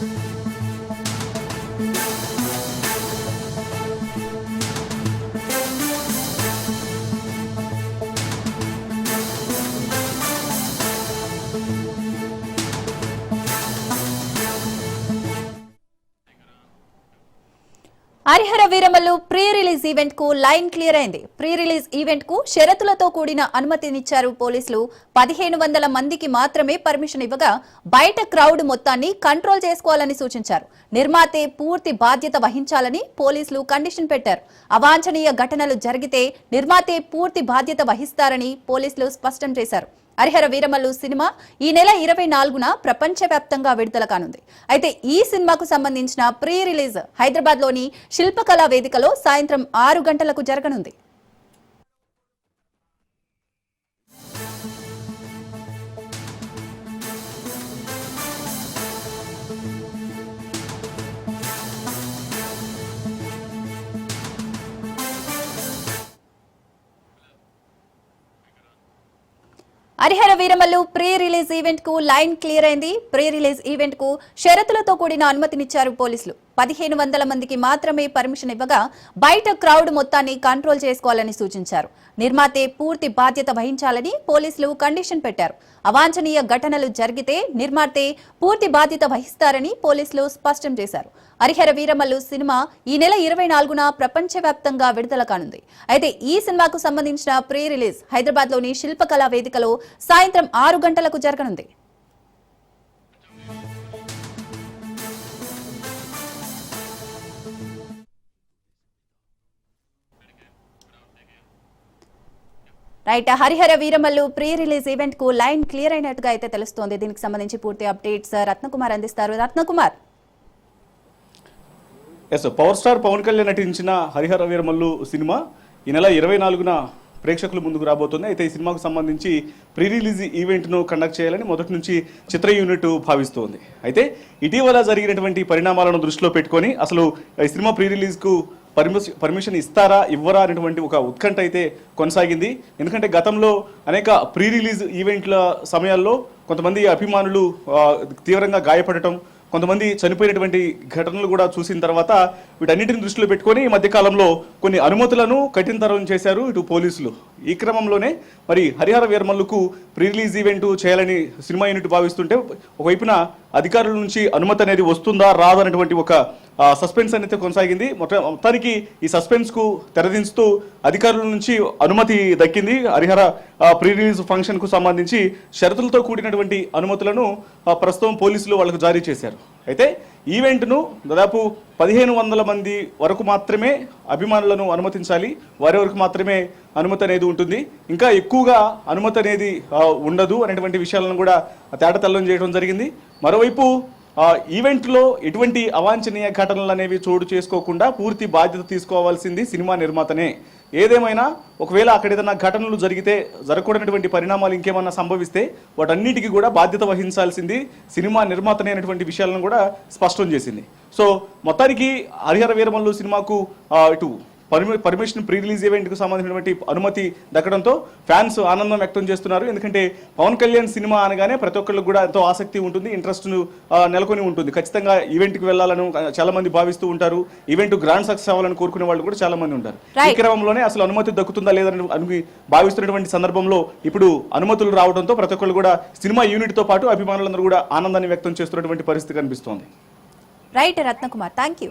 Bye. Harihara Veeramallu pre release ఈవెంట్కు line clear అయింది. Pre release ఈవెంట్కు షరతులతో కూడిన అనుమతినిచ్చారు పోలీసులు. పదిహేను వందల మందికి మాత్రమే పర్మిషన్ ఇవ్వగా బయట క్రౌడ్ మొత్తాన్ని కంట్రోల్ చేసుకోవాలని సూచించారు. నిర్మాతే పూర్తి బాధ్యత వహించాలని పోలీసులు కండిషన్ పెట్టారు. అవాంఛనీయ ఘటనలు జరిగితే నిర్మాతే పూర్తి బాధ్యత వహిస్తారని పోలీసులు స్పష్టం చేశారు. హరిహర వీరమల్లు సినిమా ఈ నెల ఇరవై నాలుగున ప్రపంచవ్యాప్తంగా విడుదల కానుంది. అయితే ఈ సినిమాకు సంబంధించిన ప్రీ రిలీజ్ హైదరాబాద్లోని శిల్పకళా వేదికలో సాయంత్రం ఆరు గంటలకు జరగనుంది. హరిహర వీరమల్లు ప్రీ రిలీజ్ ఈవెంట్కు లైన్ క్లియర్ అయింది. ప్రీ రిలీజ్ ఈవెంట్కు షరతులతో కూడిన అనుమతినిచ్చారు పోలీసులు. పదిహేను వందల మందికి మాత్రమే పర్మిషన్ ఇవ్వగా బయట క్రౌడ్ మొత్తాన్ని కంట్రోల్ చేసుకోవాలని సూచించారు. నిర్మాతే పూర్తి బాధ్యత వహించాలని పోలీసులు కండిషన్ పెట్టారు. అవాంఛనీయ ఘటనలు జరిగితే నిర్మాతే పూర్తి బాధ్యత వహిస్తారని పోలీసులు స్పష్టం చేశారు. హరిహర వీరమల్లు సినిమా ఈ నెల ఇరవై నాలుగున ప్రపంచవ్యాప్తంగా విడుదల కానుంది. అయితే ఈ సినిమాకు సంబంధించిన ప్రీ రిలీజ్ హైదరాబాద్లోని శిల్పకళా వేదికలో సాయంత్రం ఆరు గంటలకు జరగనుంది. Right Harihara Veeramallu pre release ఈవెంట్కు line clear అయినట్టుగా అయితే తెలుస్తోంది. దీనికి సంబంధించి పూర్తి అప్డేట్స్ రత్నకుమార్ అందిస్తారు. Ratnakumar. S power star Pawan Kalyan నటించిన హరిహర వీరమల్లు సినిమా ఈ నెల ఇరవై నాలుగున ప్రేక్షకుల ముందుకు రాబోతుంది. అయితే ఈ సినిమాకు సంబంధించి ప్రీ రిలీజ్ ఈవెంట్ను కండక్ట్ చేయాలని మొదటి నుంచి చిత్ర యూనిట్ భావిస్తోంది. అయితే ఇటీవల జరిగినటువంటి పరిణామాలను దృష్టిలో పెట్టుకొని అసలు ఈ సినిమా ప్రీ రిలీజ్కు పర్మిషన్ పర్మిషన్ ఇస్తారా ఇవ్వరా అనేటువంటి ఒక ఉత్కంఠ అయితే కొనసాగింది. ఎందుకంటే గతంలో అనేక ప్రీ రిలీజ్ ఈవెంట్ల సమయాల్లో కొంతమంది అభిమానులు తీవ్రంగా గాయపడటం కొంతమంది చనిపోయినటువంటి ఘటనలు కూడా చూసిన తర్వాత వీటన్నిటిని దృష్టిలో పెట్టుకొని ఈ మధ్యకాలంలో కొన్ని అనుమతులను కఠినతరం చేశారు ఇటు పోలీసులు. ఈ క్రమంలోనే మరి హరిహర వీరమల్లుకు ప్రీ రిలీజ్ ఈవెంట్ చేయాలని సినిమా యూనిట్ భావిస్తుంటే ఒకవైపున అధికారుల నుంచి అనుమతి అనేది వస్తుందా రాదనేటువంటి ఒక సస్పెన్స్ అనేది కొనసాగింది. మొత్తం మొత్తానికి ఈ సస్పెన్స్కు తెరదించుతూ అధికారుల నుంచి అనుమతి దక్కింది. హరిహర ప్రీ రిలీజ్ ఫంక్షన్కు సంబంధించి షరతులతో కూడినటువంటి అనుమతులను ప్రస్తుతం పోలీసులు వాళ్ళకు జారీ చేశారు. అయితే ఈవెంట్ను దాదాపు పదిహేను వందల మంది వరకు మాత్రమే అభిమానులను అనుమతించాలి. వారి వరకు మాత్రమే అనుమతి అనేది ఉంటుంది. ఇంకా ఎక్కువగా అనుమతి అనేది ఉండదు అనేటువంటి విషయాలను కూడా తేటతెల్లం చేయడం జరిగింది. మరోవైపు ఈవెంట్లో ఎటువంటి అవాంఛనీయ ఘటనలు అనేవి చోటు చేసుకోకుండా పూర్తి బాధ్యత తీసుకోవాల్సింది సినిమా నిర్మాతనే. ఏదేమైనా ఒకవేళ అక్కడ ఏదైనా ఘటనలు జరిగితే జరగకూడనటువంటి పరిణామాలు ఇంకేమన్నా సంభవిస్తే వాటన్నిటికీ కూడా బాధ్యత వహించాల్సింది సినిమా నిర్మాతనే అనేటువంటి విషయాలను కూడా స్పష్టం చేసింది. సో మొత్తానికి హరిహర వీరమల్లు సినిమాకు ఇటు పర్మిషన్ ప్రీ రిలీజ్ ఈవెంట్కు సంబంధించినటువంటి అనుమతి దక్కడంతో ఫ్యాన్స్ ఆనందం వ్యక్తం చేస్తున్నారు. ఎందుకంటే పవన్ కళ్యాణ్ సినిమా అనగానే ప్రతి ఒక్కరికి కూడా ఎంతో ఆసక్తి ఉంటుంది ఇంట్రెస్ట్ నెలకొని ఉంటుంది. ఖచ్చితంగా ఈవెంట్కి వెళ్ళాలని చాలా మంది భావిస్తూ ఉంటారు. ఈవెంట్ గ్రాండ్ సక్సెస్ అవ్వాలని కోరుకునే వాళ్ళు కూడా చాలా మంది ఉంటారు. ఈ. క్రమంలోనే అసలు అనుమతి దక్కుతుందా లేదని అని భావిస్తున్నటువంటి సందర్భంలో ఇప్పుడు అనుమతులు రావడంతో ప్రతి ఒక్కరు కూడా సినిమా యూనిట్తో పాటు అభిమానులందరూ కూడా ఆనందాన్ని వ్యక్తం చేస్తున్నటువంటి పరిస్థితి కనిపిస్తోంది. రైట్ రత్నకుమార్. Thank you